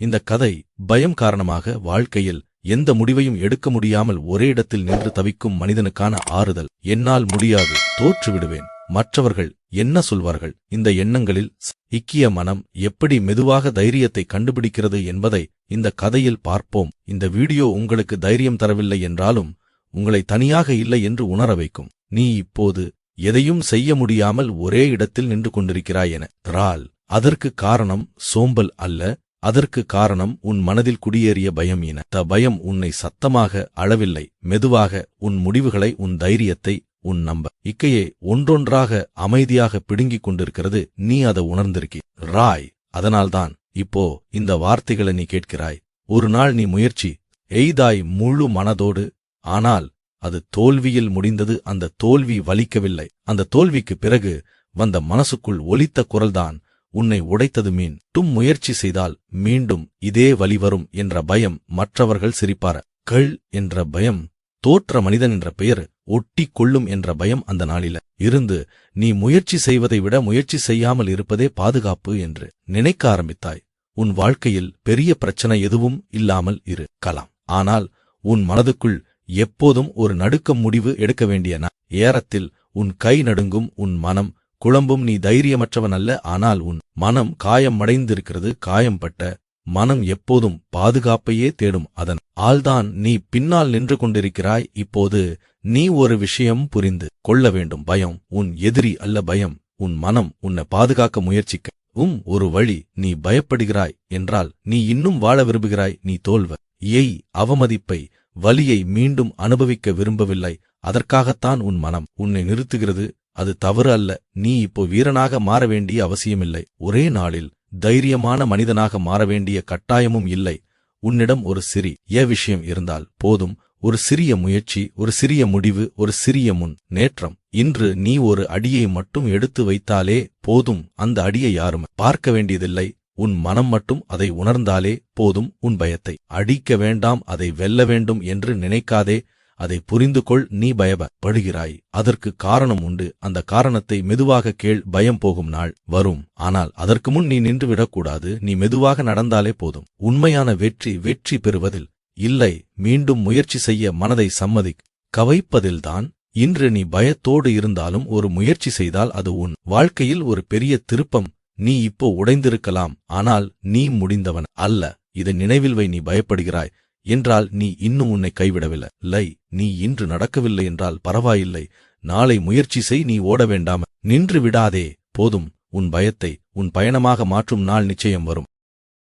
இந்த கதை பயம் காரணமாக வாழ்க்கையில் எந்த முடிவையும் எடுக்க முடியாமல் ஒரே இடத்தில் நின்று தவிக்கும் மனிதனுக்கான ஆறுதல். என்னால் முடியாது தோற்றுவிடுவேன். மற்றவர்கள் என்ன சொல்வார்கள்? இந்த எண்ணங்களில் இக்கிய மனம் எப்படி மெதுவாக தைரியத்தை கண்டுபிடிக்கிறது என்பதை இந்த கதையில் பார்ப்போம். இந்த வீடியோ உங்களுக்கு தைரியம் தரவில்லை என்றாலும் உங்களை தனியாக இல்லை என்று உணர வைக்கும். நீ இப்போது எதையும் செய்ய முடியாமல் ஒரே இடத்தில் நின்று கொண்டிருக்கிறாய் என. ரால். அதற்கு காரணம் சோம்பல் அல்ல அதற்கு காரணம் உன் மனதில் குடியேறிய பயம் என த பயம் உன்னை சத்தமாக அளவில்லை மெதுவாக உன் முடிவுகளை உன் தைரியத்தை உன் நம்ப. இக்கையை ஒன்றொன்றாக அமைதியாக பிடுங்கிக் கொண்டிருக்கிறது நீ அதை உணர்ந்திருக்கி. ராய் அதனால்தான் இப்போ இந்த வார்த்தைகளை நீ கேட்கிறாய். ஒரு நாள் நீ முயற்சி எய்தாய் முழு மனதோடு ஆனால் அது தோல்வியில் முடிந்தது அந்த தோல்வி வலிக்கவில்லை. அந்த தோல்விக்கு பிறகு வந்த மனசுக்குள் ஒலித்த குரல்தான் உன்னை உடைத்தது மீன். டும் முயற்சி செய்தால் மீண்டும் இதே வழி வரும் என்ற பயம் மற்றவர்கள் சிரிப்பார. கள் என்ற பயம் தோற்ற மனிதன் என்ற பெயர் ஒட்டி கொள்ளும் என்ற பயம் அந்த நாளில. இருந்து நீ முயற்சி செய்வதை விட முயற்சி செய்யாமல் இருப்பதே பாதுகாப்பு என்று நினைக்க ஆரம்பித்தாய். உன் வாழ்க்கையில் பெரிய பிரச்சனை எதுவும் இல்லாமல் இரு. கலாம். ஆனால் உன் மனதுக்குள் எப்போதும் ஒரு நடுக்கம் முடிவு எடுக்க வேண்டிய ஏரத்தில் உன் கை நடுங்கும் உன் மனம் குழம்பும் நீ தைரியமற்றவன் அல்ல ஆனால் உன் மனம் காயம் அடைந்திருக்கிறது காயம்பட்ட மனம் எப்போதும் பாதுகாப்பையே தேடும். அதன் ஆள்தான் நீ பின்னால் நின்று கொண்டிருக்கிறாய். இப்போது நீ ஒரு விஷயம் புரிந்து கொள்ள வேண்டும். பயம் உன் எதிரி அல்ல பயம். உன் மனம் உன்னை பாதுகாக்க முயற்சிக்க உம் ஒரு வழி. நீ பயப்படுகிறாய் என்றால் நீ இன்னும் வாழ விரும்புகிறாய். நீ தோல்வ ஏய் அவமதிப்பை வலியை மீண்டும் அனுபவிக்க விரும்பவில்லை. அதற்காகத்தான் உன் மனம் உன்னை நிறுத்துகிறது. அது தவறு அல்ல. நீ இப்போ வீரனாக மாற வேண்டிய அவசியமில்லை. ஒரே நாளில் தைரியமான மனிதனாக மாற வேண்டிய கட்டாயமும் இல்லை. உன்னிடம் ஒரு சிறி ஏ விஷயம் இருந்தால் போதும். ஒரு சிறிய முயற்சி ஒரு சிறிய முடிவு ஒரு சிறிய முன். நேற்றம் இன்று நீ ஒரு அடியை மட்டும் எடுத்து வைத்தாலே போதும். அந்த அடியை யாரும் பார்க்க வேண்டியதில்லை. உன் மனம் மட்டும் அதை உணர்ந்தாலே போதும். உன் பயத்தை அடிக்க வேண்டாம். அதை வெல்ல வேண்டும் என்று நினைக்காதே. அதை புரிந்து கொள் நீ பயப்படுகிறாய். அதற்கு காரணம் உண்டு. அந்த காரணத்தை மெதுவாக கேள் பயம் போகும் நாள் வரும். ஆனால் அதற்கு முன் நீ நின்றுவிடக்கூடாது. நீ மெதுவாக நடந்தாலே போதும். உண்மையான வெற்றி வெற்றி பெறுவதில் இல்லை. மீண்டும் முயற்சி செய்ய மனதை சம்மதி கவைப்பதில்தான். இன்று நீ பயத்தோடு இருந்தாலும் ஒரு முயற்சி செய்தால் அது உன் வாழ்க்கையில் ஒரு பெரிய திருப்பம். நீ இப்போ உடைந்திருக்கலாம். ஆனால் நீ முடிந்தவன் அல்ல. இதை நினைவில் வை நீ பயப்படுகிறாய். என்றால் நீ இன்னும் உன்னை கைவிடவில்லை. லை நீ இன்று நடக்கவில்லை என்றால் பரவாயில்லை. நாளை முயற்சி செய் நீ ஓட வேண்டாம். நின்று விடாதே போதும். உன் பயத்தை உன் பயணமாக மாற்றும் நாள் நிச்சயம் வரும்.